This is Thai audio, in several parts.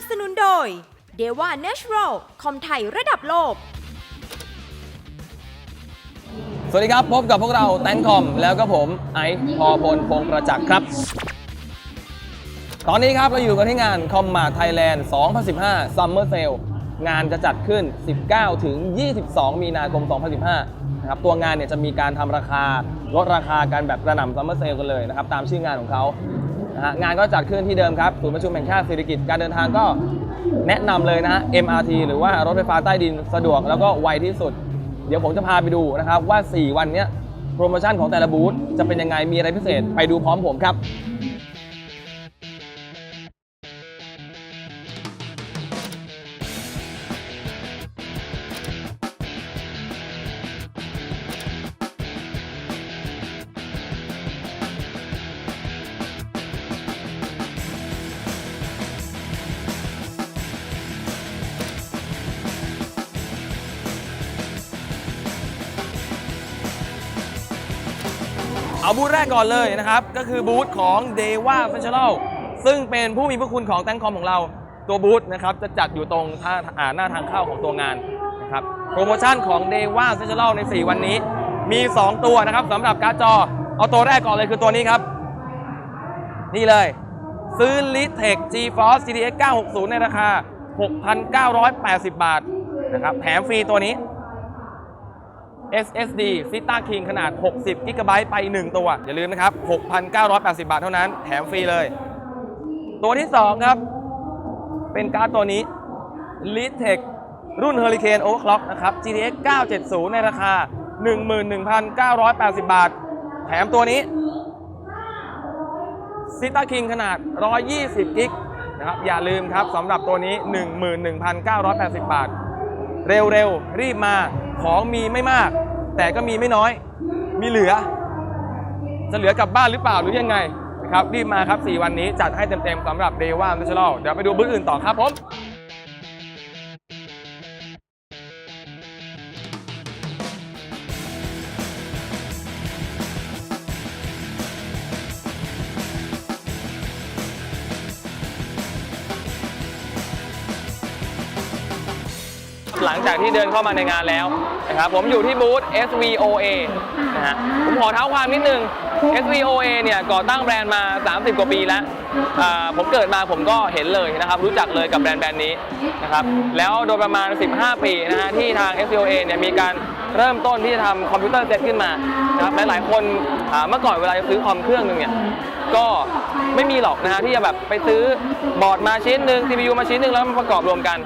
สนับสนุนโดย d e w a Natural คอมไทยระดับโลก สวัสดีครับ พบกับพวกเราแตงคอม แล้วก็ผมไอซ์พอพลพงษ์ประจักษ์ครับ ตอนนี้ครับเราอยู่กันที่งานคอมมาไทยแลนด์ 2015 Summer Sale งานจะจัดขึ้น 19 ถึง 22 มีนาคม 2015 นะครับ ตัวงานเนี่ยจะมีการทำราคา ลดราคากันแบบกระหน่ำ Summer Sale กันเลยนะครับ ตามชื่องานของเขา นะฮะงานก็จัดขึ้นที่เดิมครับศูนย์ประชุมแห่งชาติเศรษฐกิจการเดินทางก็แนะนำเลยนะฮะ MRT หรือว่ารถไฟฟ้าใต้ดินสะดวกแล้วก็ไวที่สุด เดี๋ยวผมจะพาไปดูนะครับว่า 4 วันเนี้ยโปรโมชั่นของแต่ละบูธจะเป็นยังไงมีอะไรพิเศษไปดูพร้อมผมครับ เอาบูธแรกก่อนเลยนะครับ ก็คือบูธของ d e w a f a s h i o n a l ซึ่งเป็นผู้มีพระคุณของแตงคอมของเรา ตัวบูธนะครับจะจัดอยู่ตรงท่าอ่าหน้าทางเข้าของตัวงานนะครับโปรโมชั่นของ d e w a f a s h i o n a l ใน 4 วันนี้ มี 2 ตัวนะครับสำหรับการ์ดจอ เอาตัวแรกก่อนเลยคือตัวนี้ครับ นี่เลย ซื้อ l i t e c GeForce GTX 960 ในราคา 6,980 บาทนะครับแถมฟรีตัวนี้ SSD Zeta King ขนาด 60 g b ไป 1 ตัว อย่าลืมนะครับ 6,980 บาทเท่านั้น แถมฟรีเลย ตัวที่ 2 ครับ เป็นการ์ดตัวนี้ l e t e c รุ่น Hurricane Overclock นะครับ GTX 970 ในราคา 11,980 บาท แถมตัวนี้ Zeta King ขนาด 120 g นะครับ อย่าลืมครับสำหรับตัวนี้ 11,980 บาท เร็วๆ รีบมา ของมีไม่มาก แต่ก็มีไม่น้อย มีเหลือ จะเหลือกลับบ้านหรือเปล่าหรือยังไงนะครับรีบมาครับ 4 วันนี้จัดให้เต็มๆสำหรับเดว่า n a t ช o ลเดี๋ยวไปดูบูธอื่นต่อครับผม ที่เดินเข้ามาในงานแล้วนะครับผมอยู่ที่บูธ SVOA นะฮะผมขอเท้าความนิดนึง SVOA เนี่ยก่อตั้งแบรนด์มา 30 กว่าปีแล้วอ่าผมเกิดมาผมก็เห็นเลยนะครับรู้จักเลยกับแบรนด์แบรนด์นี้นะครับแล้วโดยประมาณ 15 ปีนะฮะที่ทาง SVOA เนี่ยมีการเริ่มต้นที่จะทำคอมพิวเตอร์เซตขึ้นมานะครับหลายๆคนอ่าเมื่อก่อนเวลาจะซื้อคอมเครื่องหนึงเนี่ย ก็ไม่มีหรอกนะฮะที่จะแบบไปซื้อบอร์ดมาชิ้นหนึ่ง CPU มาชิ้นหนึ่งแล้วมาประกอบรวมกัน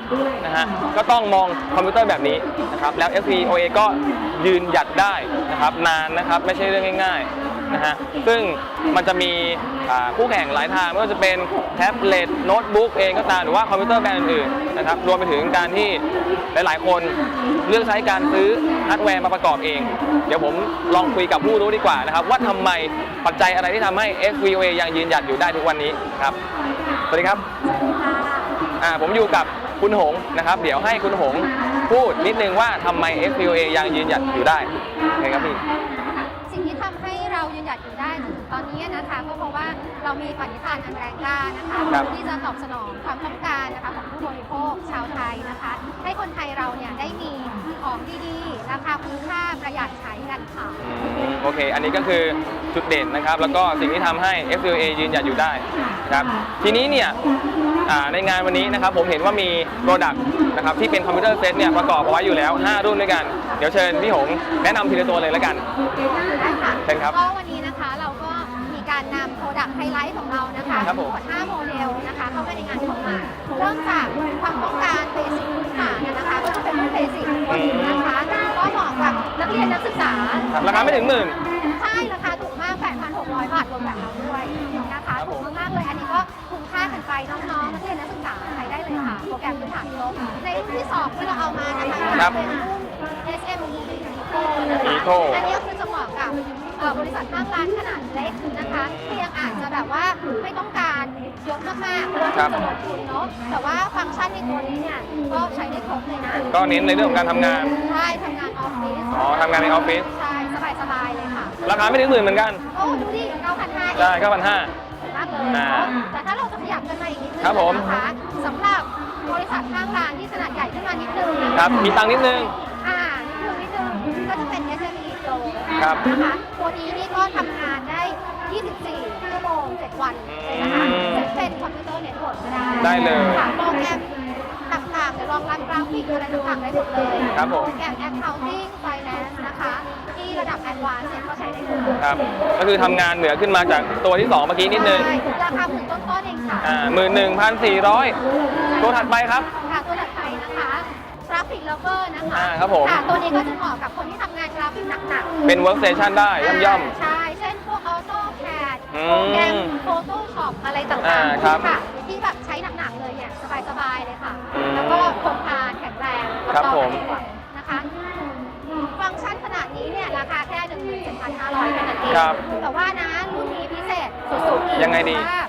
นะฮะก็ต้องมองคอมพิวเตอร์แบบนี้นะครับแล้ว FP OA ก็ยืนหยัดได้นะครับนานนะครับไม่ใช่เรื่องง่าย ๆ นะฮะ ซึ่งมันจะมีคู่แข่งหลายทางไม่ว่าจะเป็นแท็บเล็ตโน้ตบุ๊กเองก็ตามหรือว่าคอมพิวเตอร์แบรนด์อื่นๆนะครับรวมไปถึงการที่หลายๆ คนเลือกใช้การซื้อฮาร์ดแวร์มาประกอบเอง เดี๋ยวผมลองคุยกับผู้รู้ดีกว่านะครับว่าทำไมปัจจัยอะไรที่ทำให้ SVOA ยังยืนหยัดอยู่ได้ทุกวันนี้ครับสวัสดีครับผมอยู่กับคุณหงนะครับ เดี๋ยวให้คุณหงพูดนิดนึงว่าทำไม SVOA ยังยืนหยัดอยู่ได้ไงครับพี่ เรามีปณิธานอันแรงกล้านะคะครับที่จะตอบสนองความต้องการนะคะของผู้บริโภคชาวไทยนะคะ ให้คนไทยเราเนี่ยได้มีของดีๆราคาคุ้มค่าประหยัดใช้กันค่ะ อืมโอเค อันนี้ก็คือจุดเด่นนะครับ แล้วก็สิ่งที่ทำให้ FWA ยืนหยัดอยู่ได้นะครับทีนี้เนี่ยอ่าในงานวันนี้นะครับผมเห็นว่ามีโปรดักต์นะครับที่เป็นคอมพิวเตอร์เซตเนี่ยประกอบเอาไว้อยู่แล้ว 5 รุ่นด้วยกัน เดี๋ยวเชิญพี่หงแนะนำทีละตัวเลยแล้วกัน ได้ค่ะเชิญครับ ก็วันนี้นะคะเราก็มี การนำโปรดักต์ไฮไลท์ของเรานะคะครับผม ทั้งหมด5โมเดลนะคะเข้ามาในงานของมาเริ่มจากความต้องการเบสิกพื้นฐานนะคะ ก็จะเป็นรุ่นเบสิกตัวนี้นะคะก็เหมาะกับนักเรียนนักศึกษา ครับราคาไม่ถึงหมื่น ใช่ราคาถูกมาก 8,600 บาทรวมแบบเราด้วยนะคะถูกมากๆเลย อันนี้ก็คุ้มค่ากันไปน้องๆนักเรียนนักศึกษาใช้ได้เลยค่ะ โปรแกรมพื้นฐานครบในรุ่นที่ 2 ที่เราเอามานะคะครับเป็นรุ่น SME Eco นะคะ Eco อันนี้คือจะเหมาะกับเอ่อบริษัทห้างร้านขนาดเล็กนะคะที่ยังอาจจะแบบว่าไม่ต้องการยกมากๆเพราะว่าครับจะลงทุนเนาะแต่ว่าฟังก์ชันในตัวนี้เนี่ยก็ใช้ได้ครบเลยนะก็เน้นในเรื่องของการทำงาน ใช่ทำงานออฟฟิศอ๋อทำงานในออฟฟิศ ใช่สบายๆเลยค่ะราคาไม่ถึงหมื่นเหมือนกัน โอ้ดูดิ9,500ใช่9,500 มากเลยอ่าแต่ถ้าเราจะขยับกันมาอีกนิดนึงครับผม นะคะสำหรับบริษัทข้างร้านที่ขนาดใหญ่ขึ้นมานิดนึงนะะ ครับมีตังค์นิดนึง ครับนะคะตัวนี้นี่ก็ทำงานได้ 24 ชั่วโมง 7 วันเลยนะคะอืมจะเป็นคอมพิวเตอร์เน็ตเวิร์กก็ได้ได้เลย ค่ะโปรแกรมต่างๆเดี๋ยวรองรับกราฟิกอะไรต่างๆได้หมดเลยครับผม โปรแกรม Accounting Finance นะคะ ที่ระดับ Advanced เนี่ยก็ใช้ได้เลยครับ ก็คือทำงานเหนือขึ้นมาจากตัวที่ 2 เมื่อกี้นิดนึง ใช่ราคาหมื่นต้นๆเองค่ะอ่าหมื่นหนึ่งพันสี่ร้อยตัวถัดไปครับค่ะตัวถัดไปนะคะก ราฟิกเลเวอร์นะคะอ่าครับผมค่ะตัวนี้ก็จะเหมาะกับคนที่ทำงานกราฟิกหนักๆเป็น workstation ได้ย่อมใช่ เช่นพวก AutoCAD อืมโปรแกรม Photoshop อะไรต่างอ่าครับๆค่ะที่แบบใช้หนักๆเลยเนี่ยสบายๆเลยค่ะ อืมแล้วก็ทนทานแข็งแรงครับผมแล้วก็นะคะฟังก์ชันขนาดนี้เนี่ยราคาแค่ 17,500เท่านั้นเองครับแต่ว่านะรุ่นนี้พิเศษสุดๆยังไงดี ว่า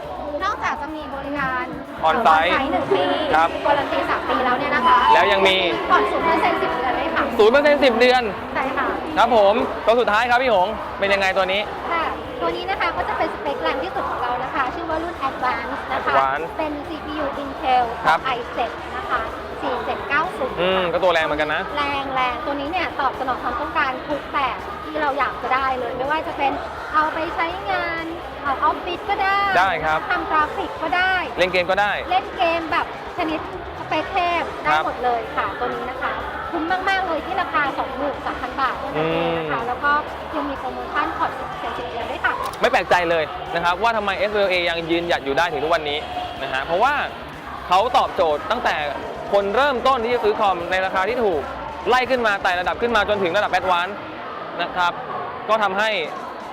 นอกจากจะมีบริการ On-site หนึ่งปีครับวารันตีสามปีแล้วเนี่ยนะคะแล้วยังมีผ่อนศูนย์เปอร์เซ็นต์สิบเดือนเลยค่ะศูนย์เปอร์เซ็นต์สิบเดือนใช่ค่ะครับผมตัวสุดท้ายครับพี่หงเป็นยังไงตัวนี้ค่ะตัวนี้นะคะก็จะเป็นสเปคแรงที่สุดของเรานะคะ ชื่อว่ารุ่น Advanced นะคะ Advanced เป็น CPU Intel ครับ i7 นะคะ 4790อืมก็ตัวแรงเหมือนกันนะ แรงแรงตัวนี้เนี่ยตอบสนองความต้องการทุกแบบ ที่เราอยากจะได้เลย ไม่ว่าจะเป็นเอาไปใช้งานเอาออฟฟิศก็ได้ได้ครับ ทำกราฟิกก็ได้ เล่นเกมก็ได้ เล่นเกมแบบชนิดสเปคเทพได้ครับหมดเลยค่ะตัวนี้นะคะ คุ้มมาก ๆ เลยที่ราคา 23,000 บาทเท่านั้นเองนะคะแล้วก็ยังมีโปรโมชั่นผ่อนเซ็นสิบเดือนด้วยค่ะ ไม่แปลกใจเลยนะครับว่าทำไม SLA ยังยืนหยัดอยู่ได้ถึงทุกวันนี้นะฮะเพราะว่าเขาตอบโจทย์ตั้งแต่คนเริ่มต้นที่จะซื้อคอมในราคาที่ถูก ไล่ขึ้นมาไต่ระดับขึ้นมาจนถึงระดับแอดวานซ์ นะครับ ก็ทำให้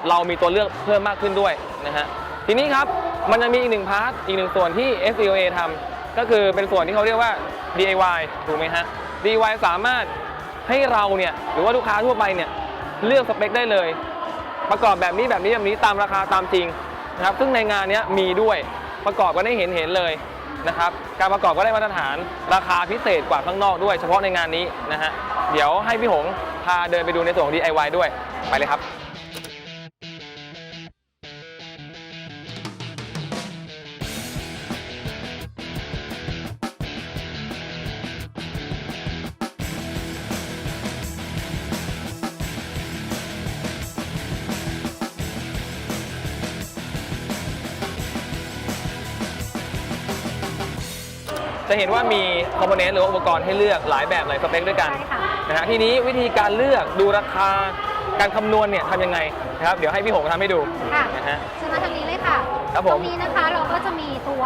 เรามีตัวเลือกเพิ่มมากขึ้นด้วยนะฮะทีนี้ครับมันจะมีอีกหนึ่งพาร์ทอีกหนึ่งส่วนที่ SLA ทำก็คือเป็นส่วนที่เขาเรียกว่า DIY ถูกไหมฮะ DIY สามารถให้เราเนี่ยหรือว่าลูกค้าทั่วไปเนี่ยเลือกสเปคได้เลย ประกอบแบบนี้แบบนี้แบบนี้ตามราคาตามจริงนะครับซึ่งในงานนี้มีด้วยประกอบกันได้เห็นเห็นเลยนะครับ การประกอบก็ได้มาตรฐานราคาพิเศษกว่าข้างนอกด้วย เฉพาะในงานนี้นะฮะ เดี๋ยวให้พี่หงพาเดินไปดูในส่วนของ DIY ด้วย ไปเลยครับจะเห็นว่ามีคอมโพเนนต์หรืออุปกรณ์ให้เลือกหลายแบบหลายสเปคด้วยกัน ใช่ค่ะ นะฮะทีนี้วิธีการเลือกดูราคาการคำนวณเนี่ยทำยังไงนะครับเดี๋ยวให้พี่หงทำให้ดูค่ะนะฮะ เชิญมาทางนี้เลยค่ะ ครับผม ตรงนี้นะคะเราก็จะมีตัว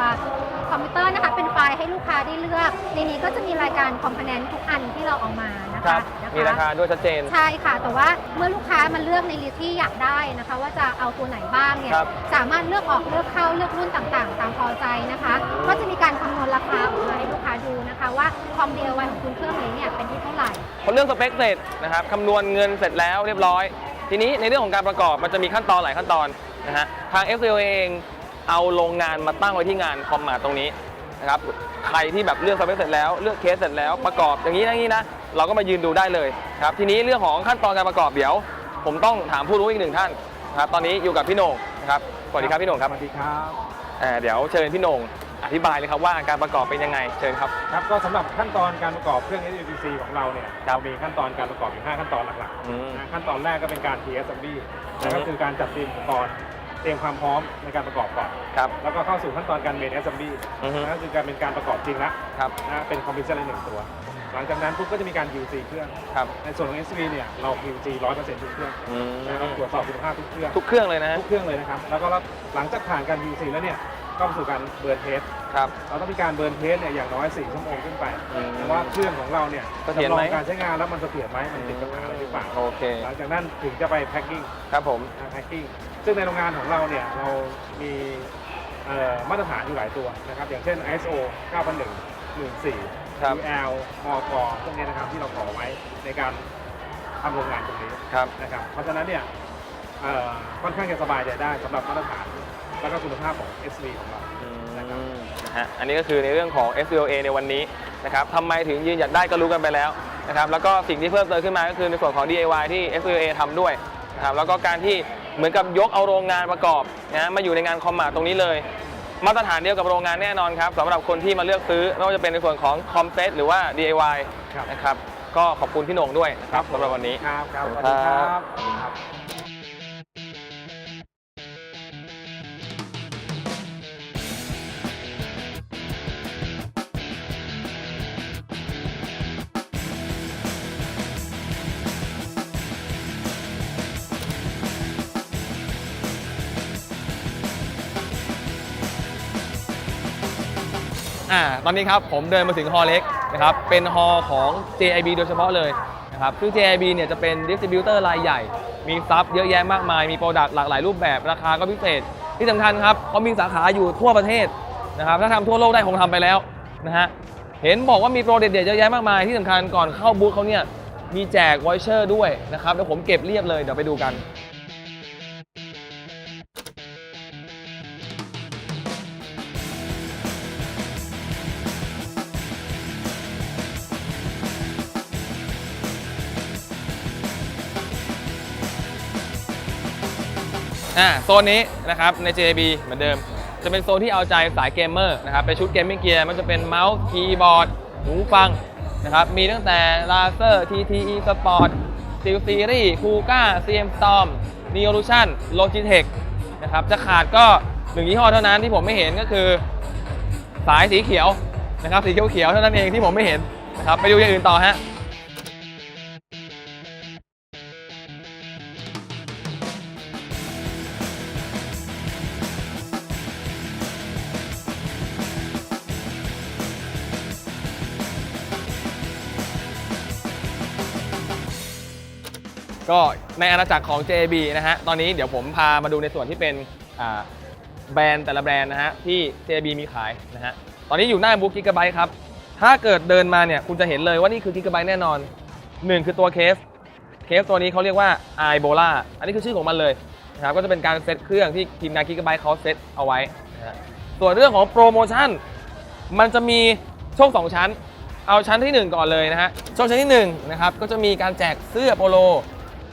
คอมพิวเตอร์นะคะเป็นไฟล์ให้ลูกค้าได้เลือก ในนี้ก็จะมีรายการคอมโพเนนต์ทุกอันที่เราเอามานะครัคะบ นะะมีราคาด้วยชัดเจน ใช่ค่ะ แต่ว่าเมื่อลูกค้ามาเลือกในลิสต์ที่อยากได้นะคะ ว่าจะเอาตัวไหนบ้างเนี่ยครับ สามารถเลือกออกเลือกเข้าเลือกรุ่นต่างๆ ตามพอใจนะคะ ก็จะมีการคำนวณราคาออกมาให้ลูกค้า ดูนะคะว่าคอม DIY ของคุณเครื่องนี้เนี่ยเป็นที่เท่าไหร่ พอเรื่องสเปคเสร็จนะครับคำนวณเงินเสร็จแล้วเรียบร้อย ทีนี้ในเรื่องของการประกอบมันจะมีขั้นตอนหลายขั้นตอนนะฮะทาง f c o เองเอาโรงงานมาตั้งไว้ที่งานคอมมาตรงนี้นะครับใครที่แบบเลือกสเปคเสร็จแล้วเลือกเคสเสร็จแล้วประกอบอย่างนี้นะอย่างนี้นะเราก็มายืนดูได้เลยครับทีนี้เรื่องของขั้นตอนการประกอบเดี๋ยว ผมต้องถามผู้รู้อีกหนึ่งท่านนะครับตอนนี้อยู่กับพี่โหน่งนะครับสวัสดีครับพี่โหน่งครับสวัสดีครับเอ่อเดี๋ยวเชิญพี่โหน่ง อธิบายเลยครับว่าการประกอบเป็นยังไงเชิญครับ ครับก็สำหรับขั้นตอนการประกอบเครื่อง SUPC ของเราเนี่ยครับเรามีขั้นตอนการประกอบอยู่ 5 ขั้นตอนหลักอืม ๆนะขั้นตอนแรกก็เป็นการ TSMB นะก็อืมคือการจัดเตรียมอุปกรณ์เตรียมความพร้อมในการประกอบก่อน ครับ แล้วก็เข้าสู่ขั้นตอนการ Main Assembly อือฮึ นะก็คือการเป็นการประกอบจริงละครับนะเป็นคอมพิวเตอร์หนึ่งตัว หลังจากนั้นปุ๊บก็จะมีการ QC เครื่อง ครับในส่วนของ SV เนี่ยเรา QC 100%ทุกเครื่องอืมนะครับตรวจสอบคุณภาพทุกเครื่อง ทุกเครื่องเลยนะฮะทุกเครื่องเลยนะครับ แล้วก็หลังจากผ่านการ QC แล้วเนี่ย ก็ไปสู่การเบิร์นเทสครับ เราต้องมีการเบิร์นเทสเนี่ยอย่างน้อย4ชั่วโมงขึ้นไปอืมว่าเครื่องของเราเนี่ยเสถียรไหมจำลองการใช้งานแล้วมันเสถียรไหมมันติดปัญหาอะไรหรือเปล่าโอเค หลังจากนั้นถึงจะไปแพ็คกิ้ง ครับผม แพ็คกิ้งซึ่งในโรงงานของเราเนี่ยเรามีเอ่อมาตรฐานอยู่หลายตัวนะครับอย่างเช่น ISO 9001 14 ครับ UL มกพวกนี้นะครับที่เราขอไว้ในการทำโรงงานตรงนี้ครับ นะครับเพราะฉะนั้นเนี่ยเอ่อค่อนข้างจะสบายใจได้สำหรับมาตรฐาน แล้วก็คุณภาพของ SV ของเราอืมนะครับ นะฮะอันนี้ก็คือในเรื่องของ FCOA ในวันนี้นะครับทำไมถึงยืนหยัดได้ก็รู้กันไปแล้วนะครับแล้วก็สิ่งที่เพิ่มเติมขึ้นมาก็คือในส่วนของ DIY ที่ FCOA ทำด้วยนะครับแล้วก็การที่เหมือนกับยกเอาโรงงานประกอบนะฮะมาอยู่ในงานคอมมาตรงนี้เลย มาตรฐานเดียวกับโรงงานแน่นอนครับสำหรับคนที่มาเลือกซื้อไม่ว่าจะเป็นในส่วนของคอมเซตหรือว่า DIY ครับ นะครับก็ขอบคุณพี่โหน่งด้วยนะครับสำหรับวันนี้ ครับครับขอบสคุวัณสครัดีบครับสวัสดีครับ ตอนนี้ครับผมเดินมาถึงฮอลเล็กนะครับเป็นฮอลของ JIB โดยเฉพาะเลยนะครับซึ่ง JIB เนี่ยจะเป็นดิสติบิวเตอร์รายใหญ่ มีซับเยอะแยะมากมาย มีโปรดักต์หลากหลายรูปแบบ ราคาก็พิเศษ ที่สำคัญครับเขามีสาขาอยู่ทั่วประเทศนะครับถ้าทำทั่วโลกได้คงทำไปแล้วนะฮะเห็นบอกว่ามีโปรเด็ดเยอะแยะมากมาย ที่สำคัญก่อนเข้าบูธเขาเนี่ยมีแจกวอยเชอร์ด้วยนะครับเดี๋ยวผมเก็บเรียบเลยเดี๋ยวไปดูกัน อ่าโซนนี้นะครับใน JB เหมือนเดิม จะเป็นโซนที่เอาใจสายเกมเมอร์นะครับเป็นชุดเกมมิ่งเกียร์มันจะเป็นเมาส์คีย์บอร์ดหูฟังนะครับมีตั้งแต่ Razer TTE Sport Steel Series Kuga CM Storm Neolution Logitech นะครับจะขาดก็หนึ่งยี่ห้อเท่านั้นที่ผมไม่เห็นก็คือ สายสีเขียวนะครับสีเขียวๆเท่านั้นเองที่ผมไม่เห็นนะครับไปดูอย่างอื่นต่อฮะ ก็ในอาณาจักรของ JB นะฮะ ตอนนี้เดี๋ยวผมพามาดูในส่วนที่เป็นแบรนด์แต่ละแบรนด์นะฮะที่ JB มีขายนะฮะ ตอนนี้อยู่หน้าบุ๊กกิกะไบต์ครับ ถ้าเกิดเดินมาเนี่ยคุณจะเห็นเลยว่านี่คือกิกะไบต์แน่นอนหนึ่งคือตัวเคส เคสตัวนี้เขาเรียกว่า i b o l a อันนี้คือชื่อของมันเลยนะครับ ก็จะเป็นการเซตเครื่องที่ทีมงานกิกะไบต์เขาเซตเอาไว้นะฮะส่วนเรื่องของโปรโมชั่น มันจะมีช่วง2ชั้น เอาชั้นที่ 1 ก่อนเลยนะฮะ ช่วงชั้นที่1นะครับ ก็จะมีการแจกเสื้อโปโล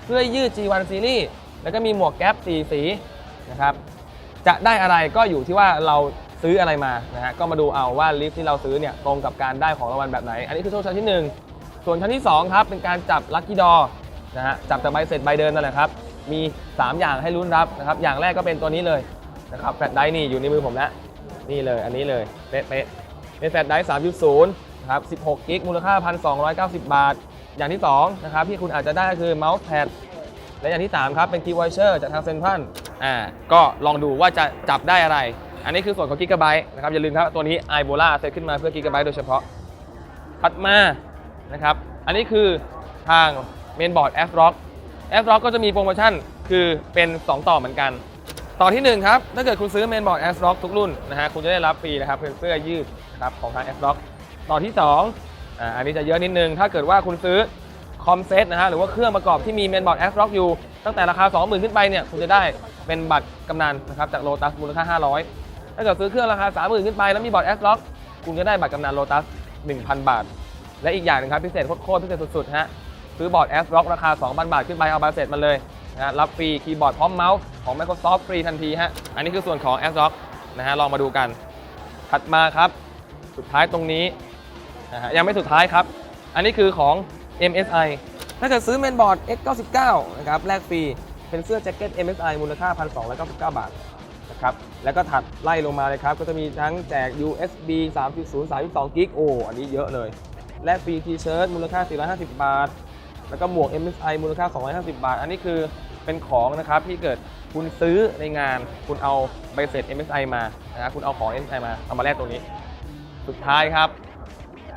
เสื้อยืด G1 Series แล้วก็มีหมวกแก๊ปสีสีนะครับจะได้อะไรก็อยู่ที่ว่าเราซื้ออะไรมานะฮะก็มาดูเอาว่าลิสต์ที่เราซื้อเนี่ยตรงกับการได้ของรางวัลแบบไหน อันนี้คือโช่วงชั้นที่ 1 ส่วนชั้นที่ 2 ครับเป็นการจับลัคกี้ดอนะฮะจับจากใบเสร็จใบเดินนั่นแหละครับมี 3 อย่างให้ลุ้นรับนะครับอย่างแรกก็เป็นตัวนี้เลยนะครับแฟลชไดร์นี่อยู่ในมือผมแล้วนี่เลยอันนี้เลยเป๊ะๆเป็นแฟลชไดร์3.0นะครับ16กิกมูลค่า 1,290 บาท อย่างที่2นะครับที่คุณอาจจะได้ก็คือเมาส์แพดและอย่างที่3ครับเป็นคีย์วอยเชอร์จากทางเซนทรัลอ่าก็ลองดูว่าจะจับได้อะไร อันนี้คือส่วนของกิกะไบต์นะครับอย่าลืมครับตัวนี้ i b o l a เซตขึ้นมาเพื่อกิกะไบต์โดยเฉพาะถัดมานะครับอันนี้คือทางเมนบอร์ด f r o c k f r o c k ก็จะมีโปรโมชั่นคือเป็น 2 ต่อเหมือนกัน ต่อทีหนึ่1 ครับ ถ้าเกิดคุณซื้อเมนบอร์ด f r o c k ทุกรุ่นนะฮะคุณจะได้รับฟรีนะครับเป็นเสื้อยืดนะครับของทาง f r o c k ต่อที่ 2 อ่าอันนี้จะเยอะนิดนึง ถ้าเกิดว่าคุณซื้อคอมเซ็ตนะฮะหรือว่าเครื่องประกอบที่มีเมนบอร์ด f r o c k อกอยู่ตั้งแต่ราคา 20,000 ขึ้นไปเนี่ยคุณจะได้เป็นบัตรกำนันนะครับจากโลตัสมูลค่า 500 ถ้าเกิดซื้อเครื่องราคา 30,000 ขึ้นไปแล้วมีบอร์ด f r o c k คุณจะได้บัตรกำนันโลตัส 1,000 บาท และอีกอย่างหนึงครับพิเศษโคตรพิเศษสุดๆฮะซื้อบอร์ด S Rock ราคา 2,000 บาทขึ้นไปเอาใบเสร็จมาเลยนะรับฟรีคีย์บอร์ดพร้อมเมาส์ของ Microsoft ฟรีทันทีฮะอันนี้คือส่วนของ S r o c นะฮะลองมาดูกัน ถัดมาครับ สุดท้ายตรงนี้ นะฮะยังไม่สุดท้ายครับ อันนี้คือของ MSI ถ้าเกิดซื้อเมนบอร์ด X99 นะครับแลกฟรีเป็นเสื้อแจ็คเก็ต MSI มูลค่า 1,299 บาทนะครับแล้วก็ถัดไล่ลงมาเลยครับ ก็จะมีทั้งแจก USB 3.0 32กิกโออันนี้เยอะเลย และฟรีทีเชิ้ตมูลค่า 450 บาท แล้วก็หมวก MSI มูลค่า 250 บาท อันนี้คือเป็นของนะครับที่เกิดคุณซื้อในงานคุณเอาใบเสร็จ MSI มานะคคุณเอาของ MSI มาเอามาแลกตรงนี้ สุดท้ายครับ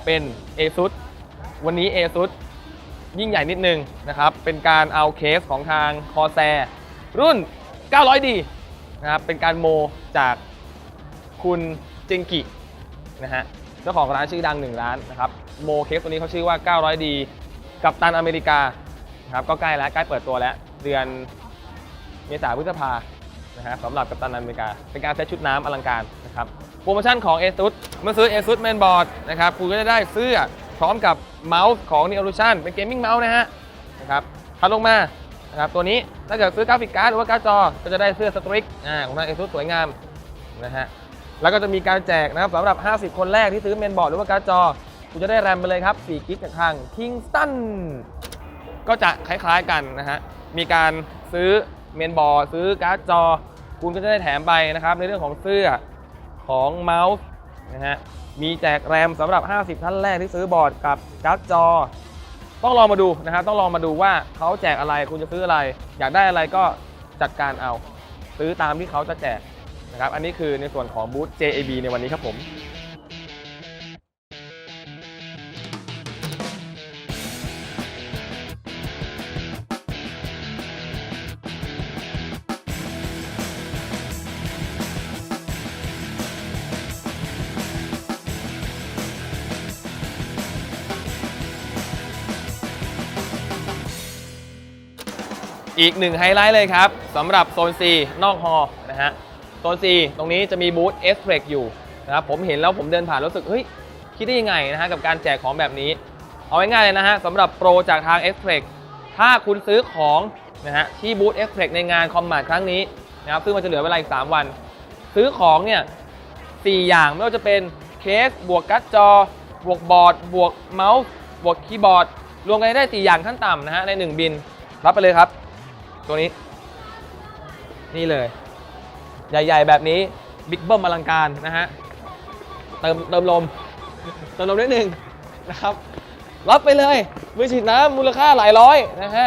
เป็น ASUS วันนี้ ASUS ยิ่งใหญ่นิดนึงนะครับ เป็นการเอาเคสของทาง Corsair รุ่น 900D นะครับ เป็นการโมจากคุณเจงกินะฮะ เจ้าของร้านชื่อดังหนึ่งร้านนะครับ โมเคสตัวนี้เขาชื่อว่า 900D กับตันอเมริกานะครับ ก็ใกล้แล้ว ใกล้เปิดตัวแล้ว เดือนเมษาพฤษภานะฮะสำหรับกัปตันอเมริกา เป็นการเซตชุดน้ำอลังการนะครับ โปรโมชั่นของ ASUS เมื่อซื้อ ASUS Mainboard นะครับคุณก็จะได้เสื้อพร้อมกับเมาส์ของ Neolution เป็นเกมมิ่งเมาส์นะฮะนะครับถัดลงมานะครับตัวนี้ถ้าเกิดซื้อกราฟิกการ์ดหรือว่าการ์ดจอ ก็จะได้เสื้อสตริกอ่าของทาง ASUS สวยงามนะฮะแล้วก็จะมีการแจกนะครับสำหรับ 50 คนแรกที่ซื้อเมนบอร์ดหรือว่าการ์ดจอ คุณจะได้แรมไปเลยครับ 4 กิกจากทาง Kingston ก็จะคล้ายๆกันนะฮะ มีการซื้อเมนบอร์ดซื้อการ์ดจอ คุณก็จะได้แถมไปนะครับ ในเรื่องของเสื้อ ของเมาส์นะฮะ มีแจกแรมสำหรับ 50 ท่านแรกที่ซื้อบอร์ดกับการ์ดจอ ต้องลองมาดูนะครับต้องลองมาดูว่าเขาแจกอะไรคุณจะซื้ออะไร อยากได้อะไรก็จัดการเอา ซื้อตามที่เขาจะแจกนะครับ อันนี้คือในส่วนของบูธ JAB ในวันนี้ครับผม อีกหนึ่งไฮไลท์เลยครับสำหรับโซน C นอกฮอร์นะฮะโซน C ตรงนี้จะมีบูธ s p r e อยู่นะครับผมเห็นแล้วผมเดินผ่านรู้สึกเฮ้ยคิดได้ยังไงนะฮะกับการแจกของแบบนี้ เอาง่ายๆเลยนะฮะสำหรับโปรจากทาง s p r e ถ้าคุณซื้อของนะฮะที่บูธ s p r e ในงานคอมมาดครั้งนี้นะครับซึ่งมันจะเหลือเวลาอีก 3 วัน ซื้อของเนี่ย4อย่างไม่ว่าจะเป็นเคส บวกการ์ดจอ บวกบอร์ด บวกเมาส์ บวกคีย์บอร์ด รวมกันได้ 4 อย่างขั้นต่ำนะฮะใน 1 บิน รับไปเลยครับ ตัวนี้ นี่เลย ใหญ่ ๆ แบบนี้บิ๊กเบิ้มอลังการนะฮะ เติมเติมลม เติมลมนิดหนึ่งนะครับ รับไปเลยมือฉีดน้ำมูลค่าหลายร้อยนะฮะ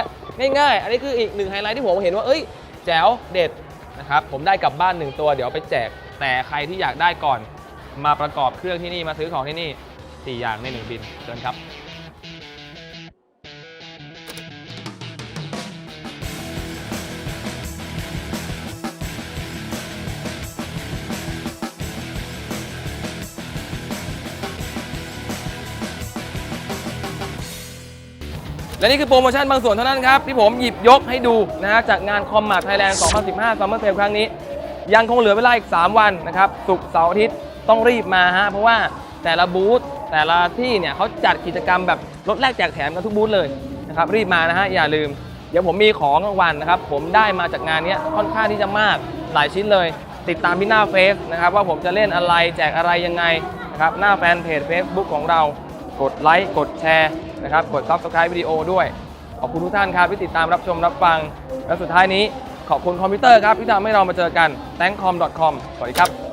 ง่ายๆ อันนี้คืออีกหนึ่งไฮไลท์ที่ผมเห็นว่า เอ้ย แจ๋วเด็ดนะครับ ผมได้กลับบ้านหนึ่งตัว เดี๋ยวไปแจก แต่ใครที่อยากได้ก่อน มาประกอบเครื่องที่นี่ มาซื้อของที่นี่ 4 อย่างใน1บินเชิญครับ และนี่คือโปรโมชั่นบางส่วนเท่านั้นครับ ที่ผมหยิบยกให้ดูนะฮะจากงานคอมมาท์ไทยแลนด์2015 Summer Sale ครั้งนี้ ยังคงเหลือเวลาอีก 3 วันนะครับศุกร์เสาร์อาทิตย์ต้องรีบมาฮะเพราะว่าแต่ละบูธแต่ละที่เนี่ยเขาจัดกิจกรรมแบบลดแลกแจกแถมกันทุกบูธเลยนะครับรีบมานะฮะอย่าลืม เดี๋ยวผมมีของรางวัลนะครับ ผมได้มาจากงานนี้ค่อนข้างที่จะมากหลายชิ้นเลย ติดตามที่หน้าเฟซนะครับว่าผมจะเล่นอะไรแจกอะไรยังไงนะครับหน้าแฟนเพจ Facebook ของเรา กดไลค์กดแชร์นะครับกด Subscribe วิดีโอด้วย ขอบคุณทุกท่านครับที่ติดตามรับชมรับฟัง และสุดท้ายนี้ขอบคุณคอมพิวเตอร์ครับที่ทำให้เรามาเจอกัน thankcom.com สวัสดีครับ